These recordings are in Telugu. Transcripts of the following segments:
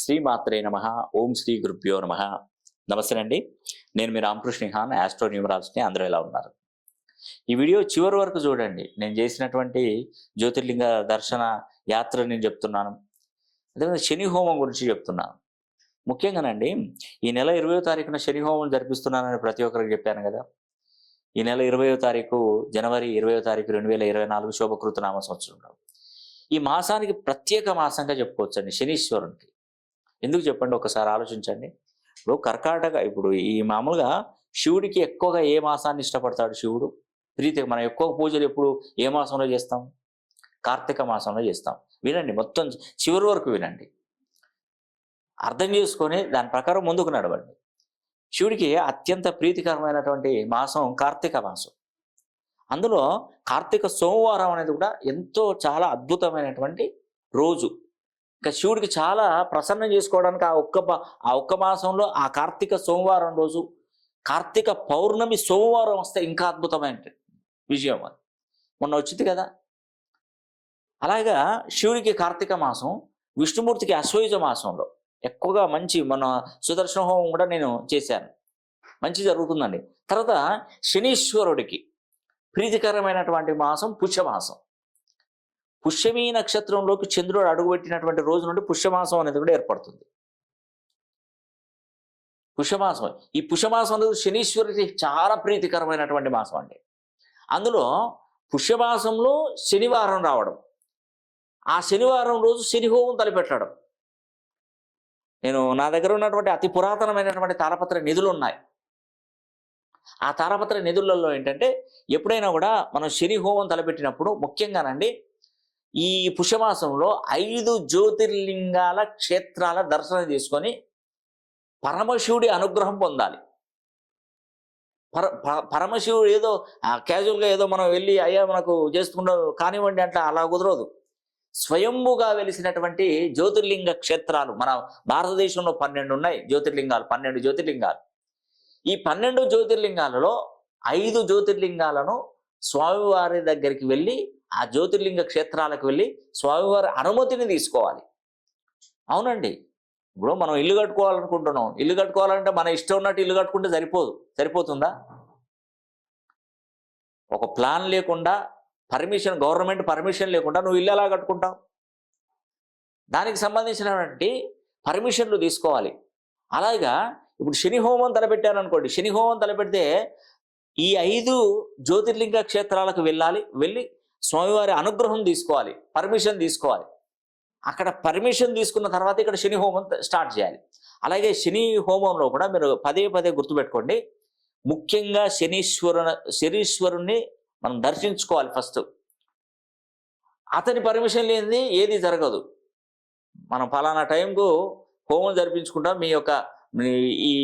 శ్రీమాత్రే నమ. ఓం శ్రీ గురుభ్యో నమ. నమస్తే అండి. నేను మీ రామకృష్ణ హాన్ ఆస్ట్రో న్యూమరాలజీని అందరూ ఎలా ఉన్నారు? ఈ వీడియో చివరి వరకు చూడండి. నేను చేసినటువంటి జ్యోతిర్లింగ దర్శన యాత్ర నేను చెప్తున్నాను. అదేవిధంగా శని హోమం గురించి చెప్తున్నాను. ముఖ్యంగానండి ఈ నెల ఇరవయో తారీఖున శని హోమం జరిపిస్తున్నానని ప్రతి ఒక్కరికి చెప్పాను కదా. ఈ నెల ఇరవయో తారీఖు జనవరి ఇరవయో తారీఖు రెండు వేల ఇరవై నాలుగు శోభకృతనామ సంవత్సరంలో ఈ మాసానికి ప్రత్యేక మాసంగా చెప్పుకోవచ్చండి శనీశ్వరునికి. ఎందుకు చెప్పండి? ఒకసారి ఆలోచించండి. ఇప్పుడు కర్కాటక ఇప్పుడు ఈ మామూలుగా శివుడికి ఎక్కువగా ఏ మాసాన్ని ఇష్టపడతాడు శివుడు? ప్రీతి మనం ఎక్కువ పూజలు ఎప్పుడు ఏ మాసంలో చేస్తాం? కార్తీక మాసంలో చేస్తాం. వినండి మొత్తం చివరి వరకు వినండి. అర్థం చేసుకొని దాని ప్రకారం ముందుకు నడవండి. శివుడికి అత్యంత ప్రీతికరమైనటువంటి మాసం కార్తీక మాసం. అందులో కార్తీక సోమవారం అనేది కూడా ఎంతో చాలా అద్భుతమైనటువంటి రోజు. శివుడికి చాలా ప్రసన్నం చేసుకోవడానికి ఆ ఒక్క ఆ ఒక్క మాసంలో ఆ కార్తీక సోమవారం రోజు కార్తీక పౌర్ణమి సోమవారం వస్తే ఇంకా అద్భుతమైన విజయం అది. మొన్న వచ్చింది కదా? అలాగా శివుడికి కార్తీక మాసం విష్ణుమూర్తికి అశ్వయుజ మాసంలో ఎక్కువగా మంచి మన సుదర్శన హోమం కూడా నేను చేశాను. మంచి జరుగుతుందండి. తర్వాత శనీశ్వరుడికి ప్రీతికరమైనటువంటి మాసం పుష్యమాసం. పుష్యమీ నక్షత్రంలోకి చంద్రుడు అడుగుపెట్టినటువంటి రోజు నుండి పుష్యమాసం అనేది కూడా ఏర్పడుతుంది. పుష్యమాసం. ఈ పుష్యమాసం అనేది శనీశ్వరుడికి చాలా ప్రీతికరమైనటువంటి మాసం అండి. అందులో పుష్యమాసంలో శనివారం రావడం. ఆ శనివారం రోజు శనిహోమం తలపెట్టడం. నేను నా దగ్గర ఉన్నటువంటి అతి పురాతనమైనటువంటి తారపత్ర నిధులు ఉన్నాయి. ఆ తారపత్ర నిధులలో ఏంటంటే ఎప్పుడైనా కూడా మనం శని హోమం తలపెట్టినప్పుడు ముఖ్యంగానండి ఈ పుష్యమాసంలో ఐదు జ్యోతిర్లింగాల క్షేత్రాల దర్శనం చేసుకొని పరమశివుడి అనుగ్రహం పొందాలి. పర ప- పరమశివుడు ఏదో క్యాజువల్గా ఏదో మనం వెళ్ళి అయ్యా మనకు చేసుకుంటాం కానివ్వండి అంటే అలా కుదరదు. స్వయంభుగా వెలిసినటువంటి జ్యోతిర్లింగ క్షేత్రాలు మన భారతదేశంలో పన్నెండు ఉన్నాయి జ్యోతిర్లింగాలు పన్నెండు జ్యోతిర్లింగాలు. ఈ పన్నెండు జ్యోతిర్లింగాలలో ఐదు జ్యోతిర్లింగాలను స్వామివారి దగ్గరికి వెళ్ళి ఆ జ్యోతిర్లింగ క్షేత్రాలకు వెళ్ళి స్వామివారి అనుమతిని తీసుకోవాలి. అవునండి. ఇప్పుడు మనం ఇల్లు కట్టుకోవాలనుకుంటున్నాం. ఇల్లు కట్టుకోవాలంటే మన ఇష్టం ఉన్నట్టు ఇల్లు కట్టుకుంటే సరిపోదు. సరిపోతుందా? ఒక ప్లాన్ లేకుండా పర్మిషన్ గవర్నమెంట్ పర్మిషన్ లేకుండా నువ్వు ఇల్లు ఎలా కట్టుకుంటావు? దానికి సంబంధించినటువంటి పర్మిషన్లు తీసుకోవాలి. అలాగా ఇప్పుడు శని హోమం తలపెట్టాను అనుకోండి శని హోమం తలపెడితే ఈ ఐదు జ్యోతిర్లింగ క్షేత్రాలకు వెళ్ళాలి. వెళ్ళి స్వామివారి అనుగ్రహం తీసుకోవాలి పర్మిషన్ తీసుకోవాలి. అక్కడ పర్మిషన్ తీసుకున్న తర్వాత ఇక్కడ శని హోమం స్టార్ట్ చేయాలి. అలాగే శని హోమంలో కూడా మీరు పదే పదే గుర్తుపెట్టుకోండి. ముఖ్యంగా శనీశ్వరు శనీశ్వరుణ్ణి మనం దర్శించుకోవాలి ఫస్ట్. అతని పర్మిషన్ లేనిది ఏది జరగదు. మనం ఫలానా టైంకు హోమం జరిపించుకుంటాం. మీ యొక్క ఈ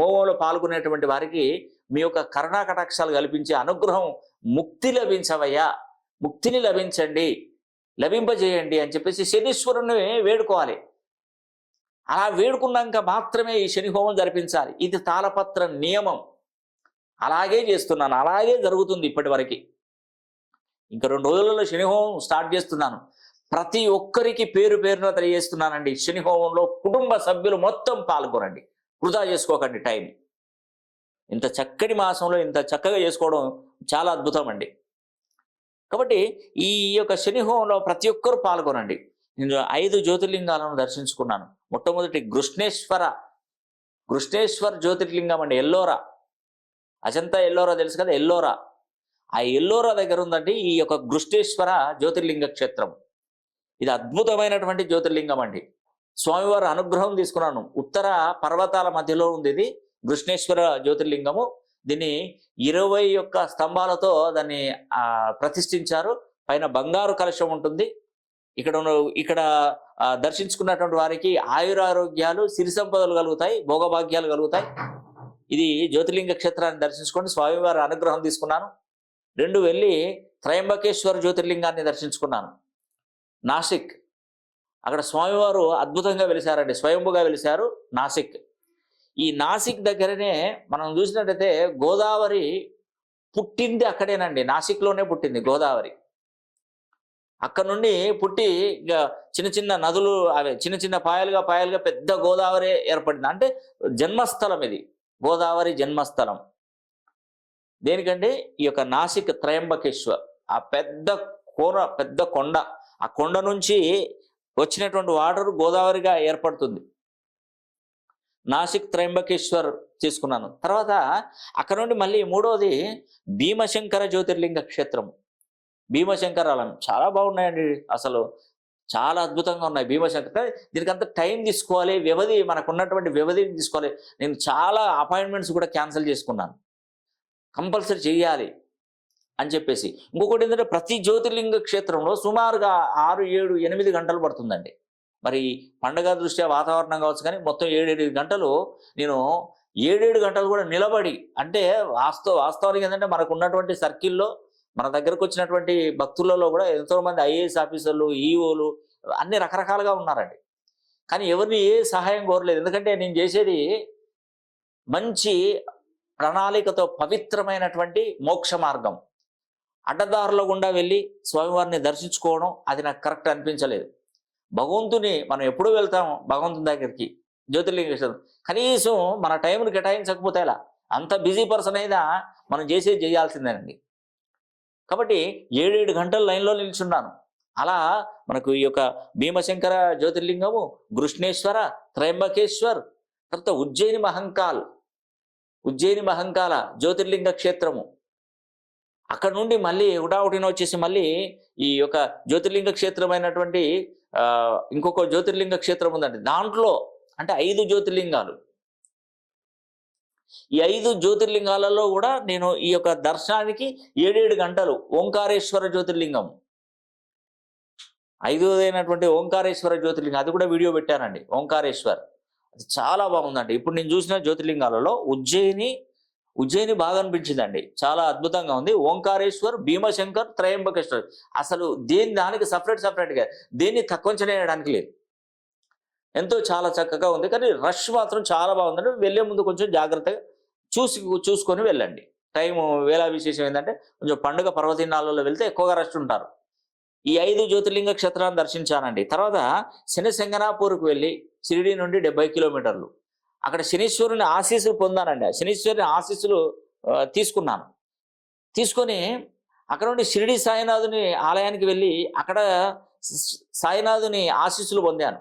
హోమంలో పాల్గొనేటువంటి వారికి మీ యొక్క కరుణా కటాక్షాలు కల్పించే అనుగ్రహం ముక్తి లభించవయ్యా. ముక్తిని లభించండి లభింపజేయండి అని చెప్పేసి శనీశ్వరుని వేడుకోవాలి. అలా వేడుకున్నాక మాత్రమే ఈ శని హోమం జరిపించాలి. ఇది తాళపత్ర నియమం. అలాగే చేస్తున్నాను అలాగే జరుగుతుంది ఇప్పటివరకు. ఇంకా రెండు రోజులలో శని హోమం స్టార్ట్ చేస్తున్నాను. ప్రతి ఒక్కరికి పేరు పేరున తెలియజేస్తున్నానండి. శని హోమంలో కుటుంబ సభ్యులు మొత్తం పాల్గొనండి. వృధా చేసుకోకండి టైం. ఇంత చక్కటి మాసంలో ఇంత చక్కగా చేసుకోవడం చాలా అద్భుతం అండి. కాబట్టి ఈ యొక్క శని హోమంలో ప్రతి ఒక్కరూ పాల్గొనండి. నేను ఐదు జ్యోతిర్లింగాలను దర్శించుకున్నాను. మొట్టమొదటి కృష్ణేశ్వర గృష్ణేశ్వర జ్యోతిర్లింగం అండి ఎల్లోరా. అజంతా ఎల్లోరా తెలుసు కదా? ఎల్లోరా. ఆ ఎల్లోరా దగ్గర ఉందండి ఈ యొక్క కృష్ణేశ్వర జ్యోతిర్లింగ క్షేత్రం. ఇది అద్భుతమైనటువంటి జ్యోతిర్లింగం అండి. స్వామివారి అనుగ్రహం తీసుకున్నాను. ఉత్తర పర్వతాల మధ్యలో ఉంది ఇది కృష్ణేశ్వర జ్యోతిర్లింగము. దీన్ని ఇరవై యొక్క స్తంభాలతో దాన్ని ప్రతిష్ఠించారు. పైన బంగారు కలశం ఉంటుంది. ఇక్కడ ఇక్కడ దర్శించుకున్నటువంటి వారికి ఆయురారోగ్యాలు సిరి సంపదలు కలుగుతాయి భోగభాగ్యాలు కలుగుతాయి. ఇది జ్యోతిర్లింగ క్షేత్రాన్ని దర్శించుకొని స్వామివారి అనుగ్రహం తీసుకున్నాను. రెండు వెళ్ళి త్రయంబకేశ్వర జ్యోతిర్లింగాన్ని దర్శించుకున్నాను. నాసిక్. అక్కడ స్వామివారు అద్భుతంగా వెలిశారండి స్వయంభుగా వెలిశారు నాసిక్. ఈ నాసిక్ దగ్గరనే మనం చూసినట్టయితే గోదావరి పుట్టింది అక్కడేనండి. నాసిక్లోనే పుట్టింది గోదావరి. అక్కడ నుండి పుట్టి చిన్న చిన్న నదులు అవి చిన్న చిన్న పాయలుగా పాయలుగా పెద్ద గోదావరి ఏర్పడింది. అంటే జన్మస్థలం ఇది. గోదావరి జన్మస్థలం. దేనికంటే ఈ యొక్క నాసిక్ త్రయంబకేశ్వర్. ఆ పెద్ద కోన పెద్ద కొండ. ఆ కొండ నుంచి వచ్చినటువంటి వాటర్ గోదావరిగా ఏర్పడుతుంది. నాసిక్ త్రయంబకేశ్వర్ తీసుకున్నాను. తర్వాత అక్కడ నుండి మళ్ళీ మూడవది భీమశంకర జ్యోతిర్లింగ క్షేత్రం. భీమశంకరాలయం. చాలా బాగున్నాయండి అసలు. చాలా అద్భుతంగా ఉన్నాయి భీమశంకర్. కానీ దీనికి అంత టైం తీసుకోవాలి వ్యవధి మనకు ఉన్నటువంటి వ్యవధిని తీసుకోవాలి. నేను చాలా అపాయింట్మెంట్స్ కూడా క్యాన్సిల్ చేసుకున్నాను. కంపల్సరీ చేయాలి అని చెప్పేసి. ఇంకొకటి ఏంటంటే ప్రతి జ్యోతిర్లింగ క్షేత్రంలో సుమారుగా ఆరు ఏడు ఎనిమిది గంటలు పడుతుందండి. మరి పండగ దృష్ట్యా వాతావరణం కావచ్చు కానీ మొత్తం ఏడేడు గంటలు నేను ఏడేడు గంటలు కూడా నిలబడి అంటే వాస్తవ వాస్తవానికి ఏంటంటే మనకు ఉన్నటువంటి సర్కిల్లో మన దగ్గరకు వచ్చినటువంటి భక్తులలో కూడా ఎంతో మంది ఐఏఎస్ ఆఫీసర్లు ఈఓలు అన్ని రకరకాలుగా ఉన్నారండి. కానీ ఎవరిని ఏ సహాయం కోరలేదు. ఎందుకంటే నేను చేసేది మంచి ప్రణాళికతో పవిత్రమైనటువంటి మోక్ష మార్గం. అడ్డదారుల గుండా వెళ్ళి స్వామివారిని దర్శించుకోవడం అది నాకు కరెక్ట్ అనిపించలేదు. భగవంతుని మనం ఎప్పుడు వెళ్తాం? భగవంతుని దగ్గరికి. జ్యోతిర్లింగేశ్వరం కనీసం మన టైంని కేటాయించకపోతే ఎలా? అంత బిజీ పర్సన్ అయినా మనం చేసేది చేయాల్సిందేనండి. కాబట్టి ఏడేడు గంటలు లైన్లో నిల్చున్నాను. అలా మనకు ఈ యొక్క భీమశంకర జ్యోతిర్లింగము కృష్ణేశ్వర త్రయంబకేశ్వర్ తర్వాత ఉజ్జయిని మహంకాల్ ఉజ్జయిని మహంకాల జ్యోతిర్లింగ క్షేత్రము. అక్కడ నుండి మళ్ళీ హుటాహుటిన వచ్చేసి మళ్ళీ ఈ యొక్క జ్యోతిర్లింగ క్షేత్రమైనటువంటి ఇంకొక జ్యోతిర్లింగ క్షేత్రం ఉందండి. దాంట్లో అంటే ఐదు జ్యోతిర్లింగాలు. ఈ ఐదు జ్యోతిర్లింగాలలో కూడా నేను ఈ యొక్క దర్శనానికి ఏడేడు గంటలు ఓంకారేశ్వర జ్యోతిర్లింగం. ఐదోదైనటువంటి ఓంకారేశ్వర జ్యోతిర్లింగం. అది కూడా వీడియో పెట్టానండి. ఓంకారేశ్వర్. అది చాలా బాగుందండి. ఇప్పుడు నేను చూసిన జ్యోతిర్లింగాలలో ఉజ్జయిని ఉజ్జయిని బాగా అనిపించిందండి. చాలా అద్భుతంగా ఉంది. ఓంకారేశ్వర్ భీమశంకర్ త్రయంబకేశ్వర్. అసలు దేని దానికి సపరేట్ సపరేట్గా దేన్ని తక్కువ చేయడానికి లేదు. ఎంతో చాలా చక్కగా ఉంది. కానీ రష్ మాత్రం చాలా బాగుందండి. వెళ్ళే ముందు కొంచెం జాగ్రత్తగా చూసి చూసుకొని వెళ్ళండి. టైం వేళ విశేషం ఏంటంటే కొంచెం పండుగ పర్వదినాలలో వెళ్తే ఎక్కువగా రష్ ఉంటారు. ఈ ఐదు జ్యోతిర్లింగ క్షేత్రాన్ని దర్శించానండి. తర్వాత శనిశంగనాపూర్కి వెళ్ళి షిరిడి నుండి డెబ్బై కిలోమీటర్లు. అక్కడ శనీశ్వరుని ఆశీస్సులు పొందానండి. శనీశ్వరుని ఆశీస్సులు తీసుకున్నాను. తీసుకొని అక్కడ నుండి షిరిడి సాయినాథుని ఆలయానికి వెళ్ళి అక్కడ సాయినాథుని ఆశీస్సులు పొందాను.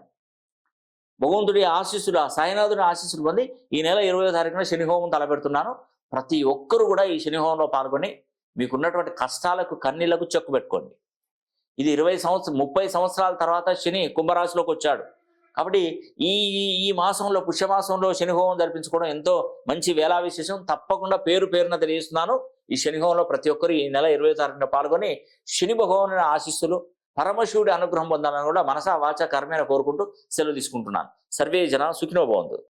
భగవంతుడి ఆశీస్సులు సాయినాథుని ఆశీస్సులు పొంది ఈ నెల ఇరవై తారీఖున శని హోమం తలపెడుతున్నాను. ప్రతి ఒక్కరు కూడా ఈ శని హోమంలో పాల్గొని మీకున్నటువంటి కష్టాలకు కన్నీళ్ళకు చెక్కు పెట్టుకోండి. ఇది ఇరవై సంవత్సరం ముప్పై సంవత్సరాల తర్వాత శని కుంభరాశిలోకి వచ్చాడు. కాబట్టి ఈ ఈ- మాసంలో పుష్యమాసంలో శనిహోమం జరిపించుకోవడం ఎంతో మంచి వేళా విశేషం తప్పకుండా పేరు పేరున తెలియజేస్తున్నాను. ఈ శనిహోమంలో ప్రతి ఒక్కరు ఈ నెల ఇరవై తారీఖున పాల్గొని శని భగవాను ఆశీస్సులు పరమశివుడి అనుగ్రహం పొందాలని కూడా మనసా వాచ కర్మేణ కోరుకుంటూ సెలవు తీసుకుంటున్నాను. సర్వే జన సుఖినో భవంతు.